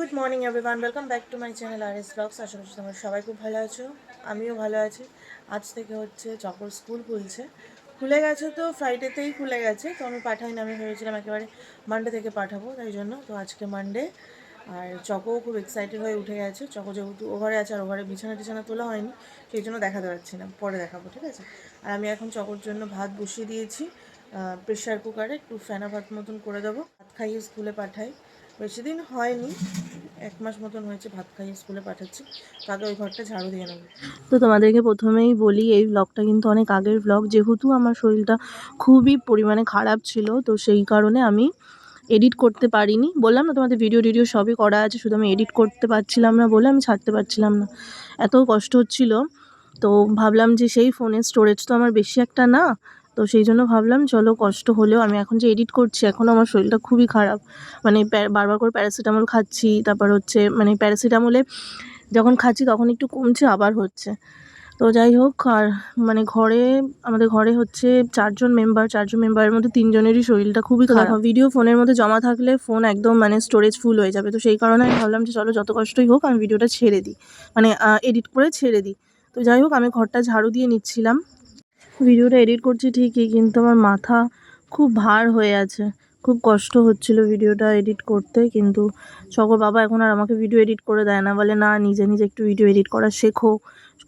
Good morning everyone welcome back to my channel R S blogs আশা করছি তোমরা সবাই খুব ভালো আছো। আমিও ভালো আছি। আজ থেকে হচ্ছে চকর স্কুল খুলছে, খুলে গেছে তো ফ্রাইডেতেই খুলে গেছে। তো আমি পাঠাইনি, আমি ভেবেছিলাম একেবারে মানডে থেকে পাঠাবো, তাই জন্য তো আজকে মানডে আর চকও খুব এক্সাইটেড হয়ে উঠে গেছে। চকো যেহেতু ওভারে আছে আর ওভারে বিছানা টিছানা তোলা হয়নি, সেই জন্য দেখাতে পারছি না। পরে দেখাবো, ঠিক আছে? আর আমি এখন চকোর জন্য ভাত বসিয়ে দিয়েছি। প্রেশার কুকারে একটু ফেনা ভাত মতন করে দেবো। ভাত খাইয়ে স্কুলে পাঠাই। বেশি দিন হয়নি। এক মাস মতন হয়েছে ভাত খাইয়ে স্কুলে পাঠাচ্ছি। তাকে ওই ঘরটা ঝাড়ু দিয়ে নেব। তো তোমাদেরকে প্রথমেই বলি, এই ব্লগটা কিন্তু অনেক আগের ব্লগ যেহেতু আমার শরীরটা খুবই পরিমাণে খারাপ ছিল, তো সেই কারণে আমি এডিট করতে পারিনি। বললাম না, তোমাদের ভিডিও টিডিও সবই করা আছে, শুধু আমি এডিট করতে পারছিলাম না বলে আমি ছাড়তে পারছিলাম না। এত কষ্ট হচ্ছিল, তো ভাবলাম যে সেই ফোনের স্টোরেজ তো আমার বেশি একটা না তো সেই জন্য ভাবলাম চলো কষ্ট হলেও আমি এখন যে এডিট করছি এখনও আমার শরীরটা খুবই খারাপ। মানে বারবার করে প্যারাসিটামল খাচ্ছি তারপর হচ্ছে মানে প্যারাসিটামলে যখন খাচ্ছি তখন একটু কমছে আবার হচ্ছে। তো যাই হোক আর মানে ঘরে আমাদের ঘরে হচ্ছে চারজন মেম্বার চারজন মেম্বারের মধ্যে তিনজনেরই শরীরটা খুবই খারাপ। ভিডিও ফোনের মধ্যে জমা থাকলে ফোন একদম মানে স্টোরেজ ফুল হয়ে যাবে। তো সেই কারণে আমি ভাবলাম যে চলো যত কষ্টই হোক আমি ভিডিওটা ছেড়ে দিই। মানে এডিট করে ছেড়ে দিই। তো যাই হোক আমি ঘরটা ঝাড়ু দিয়ে নিচ্ছিলাম। ভিডিওটা এডিট করছি ঠিকই, কিন্তু আমার মাথা খুব ভার হয়ে আছে। খুব কষ্ট হচ্ছিল ভিডিওটা এডিট করতে, কিন্তু সকল বাবা এখন আর আমাকে ভিডিও এডিট করে দেয় না। বলে, না, নিজে নিজে একটু ভিডিও এডিট করা শেখো,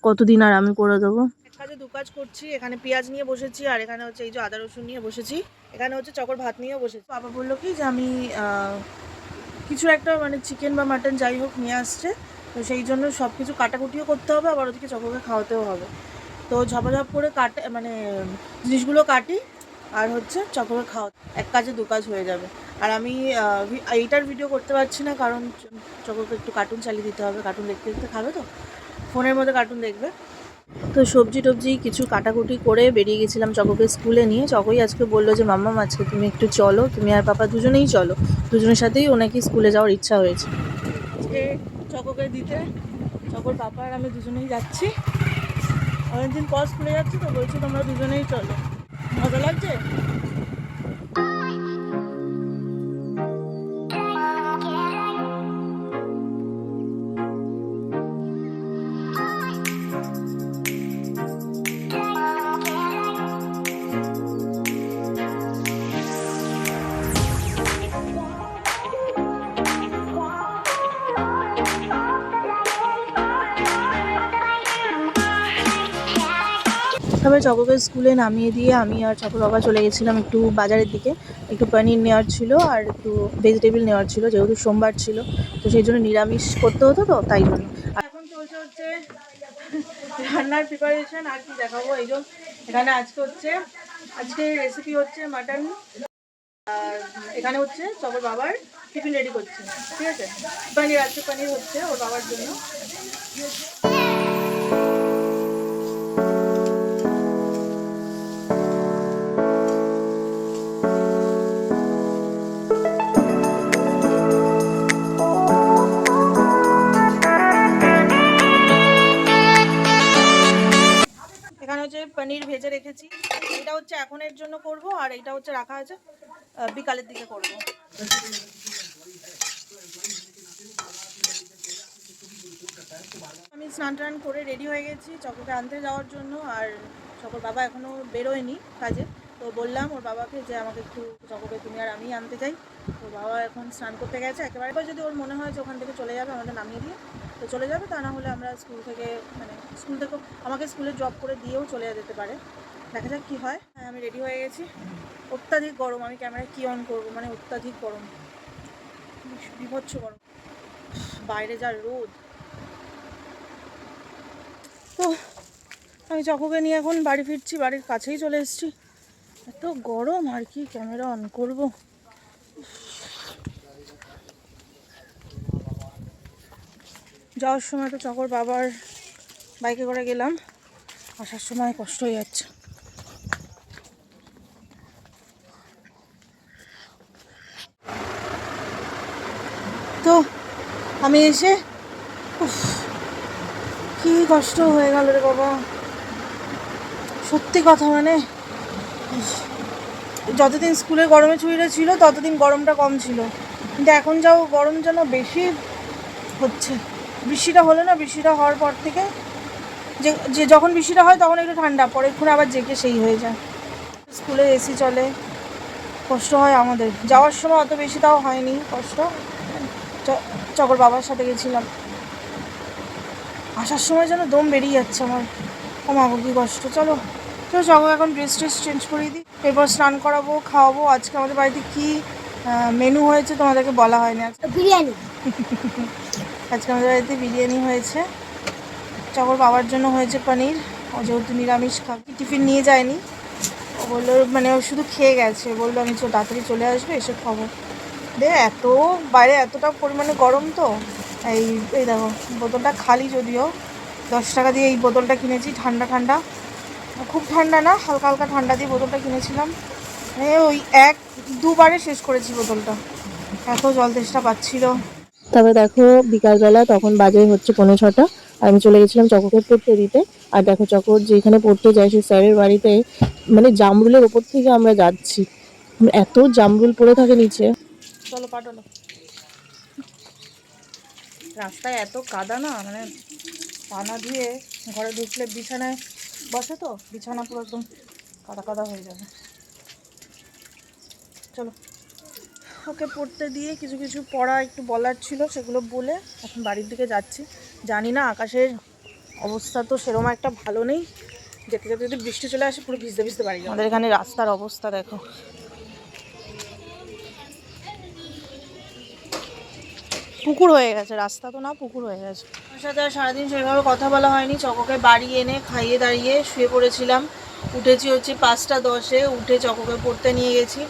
কতদিন আর আমি করে দেবো? কাজে দু কাজ করছি, এখানে পেঁয়াজ নিয়ে বসেছি, আর এখানে হচ্ছে এই যে আদা রসুন নিয়ে বসেছি। এখানে হচ্ছে চকর ভাত নিয়েও বসেছি। বাবা বলল কি যে, আমি কিছু একটা মানে চিকেন বা মাটন যাই হোক নিয়ে আসছে, তো সেই জন্য সব কিছু কাটাকুটিও করতে হবে, আবার ওদিকে চকরকে খাওয়াতেও হবে। তো ঝপাঝপ করে কাটে মানে জিনিসগুলো কাটি আর হচ্ছে চকরকে খাওয়া, এক কাজে দু কাজ হয়ে যাবে। আর আমি এইটার ভিডিও করতে পারছি না কারণ চ- চকরকে একটু কার্টুন চালিয়ে দিতে হবে কার্টুন দেখতে দেখতে খাবে তো? ফোনের মধ্যে কার্টুন দেখবে। তো সবজি টবজি কিছু কাটাকুটি করে বেরিয়ে গেছিলাম চকোকে স্কুলে নিয়ে। চকোই আজকে বলল যে, মাম্মা, আজকে তুমি একটু চলো, তুমি আর পাপা দুজনেই চলো। দুজনের সাথেই ওনাকে স্কুলে যাওয়ার ইচ্ছা হয়েছে। চকোকে দিতে, চকোর পাপা আর আমি দুজনেই যাচ্ছি। অনেকদিন পর স্কুলে যাচ্ছি তো বলছি তোমরা দুজনেই চলো। মজা লাগছে? তারপরে চকোকে স্কুলে নামিয়ে দিয়ে আমি আর চকো বাবা চলে গেছিলাম একটু বাজারের দিকে। একটু পনির নেওয়ার ছিল আর একটু ভেজিটেবল নেওয়ার ছিল, যেহেতু সোমবার ছিল, তো সেই জন্য নিরামিষ করতে হতো তো, তাই জন্য। এখন চলছে হচ্ছে রান্নার প্রিপারেশন আর কি দেখাবো? এই যে এখানে আজকে হচ্ছে, আজকে রেসিপি হচ্ছে মাটন এখানে হচ্ছে চকর বাবার টিফিন রেডি করছে, ঠিক আছে? পনির আজকে পানির হচ্ছে ওর বাবার জন্য। হচ্ছে এখনের জন্য করব, আর এটা হচ্ছে রাখা আছে বিকালের দিকে করব। আমি স্নান টান করে রেডি হয়ে গেছি চকোকে আনতে যাওয়ার জন্য, আর চকর বাবা এখনও বেরোয়নি কাজে। তো বললাম ওর বাবাকে যে আমাকে একটু চকোকে তুমি আর আমি আনতে যাই। তো বাবা এখন স্নান করতে গেছে, একেবারে যদি ওর মনে হয় যে ওখান থেকে চলে যাবে আমাদের নামিয়ে দিয়ে, তো চলে যাবে, তা না হলে আমরা স্কুল থেকে মানে স্কুল থেকে, আমাকে স্কুলে জব করে দিয়েও চলে যেতে পারে। দেখা যাক কী হয়। হ্যাঁ আমি রেডি হয়ে গেছি। অত্যাধিক গরম, আমি ক্যামেরা কী অন করব? মানে অত্যাধিক গরম। বিভৎস গরম। বাইরে যা রোদ। তো, আমি চকোকে নিয়ে এখন বাড়ি ফিরছি, বাড়ির কাছেই চলে এসেছি। এত গরম, আর কি ক্যামেরা অন করব? যাওয়ার সময় তো চকর বাবার বাইকে করে গেলাম। আসার সময় কষ্ট হয়ে যাচ্ছে তো আমি এসে কি কষ্ট হয়ে গেল রে বাবা। সত্যি কথা মানে যতদিন স্কুলে গরমে ছুটিটা ছিল, ততদিন গরমটা কম ছিল। কিন্তু এখন যাও গরম যেন বেশি হচ্ছে। বৃষ্টিটা হলো না, বৃষ্টিটা হওয়ার পর থেকে যে যে যখন বৃষ্টিটা হয়, তখন একটু ঠান্ডা পরেক্ষণে আবার জেগে সেই হয়ে যায়। স্কুলে এসি চলে, কষ্ট হয় আমাদের। যাওয়ার সময় অত বেশি তাও হয়নি, কষ্ট। চকর বাবার সাথে গেছিলাম। আসার সময় যেন দম বেরিয়ে যাচ্ছে আমার। ও মা কি কষ্ট। চলো চলো চকো এখন ড্রেস ট্রেস চেঞ্জ করিয়ে দিই। এরপর স্নান করাবো খাওয়াবো। আজকে আমাদের বাড়িতে কী মেনু হয়েছে তোমাদেরকে বলা হয়নি আজকে। বিরিয়ানি। আজকে আমাদের বাড়িতে বিরিয়ানি হয়েছে। চকর বাবার জন্য হয়েছে পনির। ও যেহেতু নিরামিষ খাবি টিফিন নিয়ে যায়নি। ও বলল মানে ও শুধু খেয়ে গেছে। বলল আমি তাড়াতাড়ি চলে আসবে এসে খাব। দে এত বাইরে এতটা পরিমাণে গরম তো। এই এই দেখো, বোতলটা খালি যদিও। দশ টাকা দিয়ে এই বোতলটা কিনেছি, ঠান্ডা ঠান্ডা। খুব ঠান্ডা না, হালকা হালকা ঠান্ডা দিয়ে বোতলটা কিনেছিলাম। ওই এক, দুবারে শেষ করেছি বোতলটা। এত জল তেষ্টা পাচ্ছিল। তবে দেখো, বিকালবেলা তখন বাজে হচ্ছে পনেরো ছটা। আর আমি চলে গেছিলাম চকোকে পড়তে দিতে আর দেখো, চকর যেখানে পড়তে যায় সেই স্যারের বাড়িতে মানে জামরুলের ওপর থেকে আমরা যাচ্ছি। এত জামরুল পড়ে থাকে নিচে। চলো পাঠালো রাস্তায় এত কাদা না মানে পানা দিয়ে ঘরে ঢুকলে বিছানায় বসে তো বিছানা পুরো একদম কাদা কাদা হয়ে যাবে। চলো। ওকে পড়তে দিয়ে কিছু কিছু পড়া একটু বলার ছিল সেগুলো বলে এখন বাড়ির দিকে যাচ্ছি। জানি না আকাশের অবস্থা তো সেরকম একটা ভালো নেই। যেতে যেতে যদি বৃষ্টি চলে আসে পুরো ভিজতে ভিজতে বাড়ি আমাদের এখানে রাস্তার অবস্থা দেখো। পুকুর হয়ে গেছে, রাস্তা তো না, পুকুর হয়ে গেছে। ওর সাথে আর সারাদিন সেভাবে কথা বলা হয়নি, চককে বাড়ি এনে খাইয়ে দাঁড়িয়ে শুয়ে পড়েছিলাম। উঠেছি হচ্ছে পাঁচটা দশে, উঠে চককে পড়তে নিয়ে গেছি।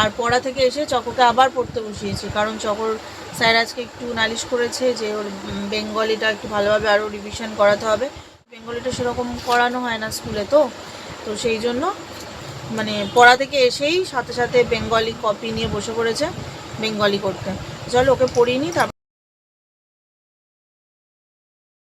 আর পড়া থেকে এসে চককে আবার পড়তে বসিয়েছি, কারণ চকর স্যার আজকে একটু নালিশ করেছে যে ওর বেঙ্গলিটা একটু ভালোভাবে আরও রিভিশন করাতে হবে। বেঙ্গলিটা সেরকম করানো হয় না স্কুলে তো তো সেই জন্য মানে পড়া থেকে এসেই সাথে সাথে বেঙ্গলি কপি নিয়ে বসে পড়েছে, বেঙ্গলি করতে। চল ওকে পড়িয়ে নিই তারপর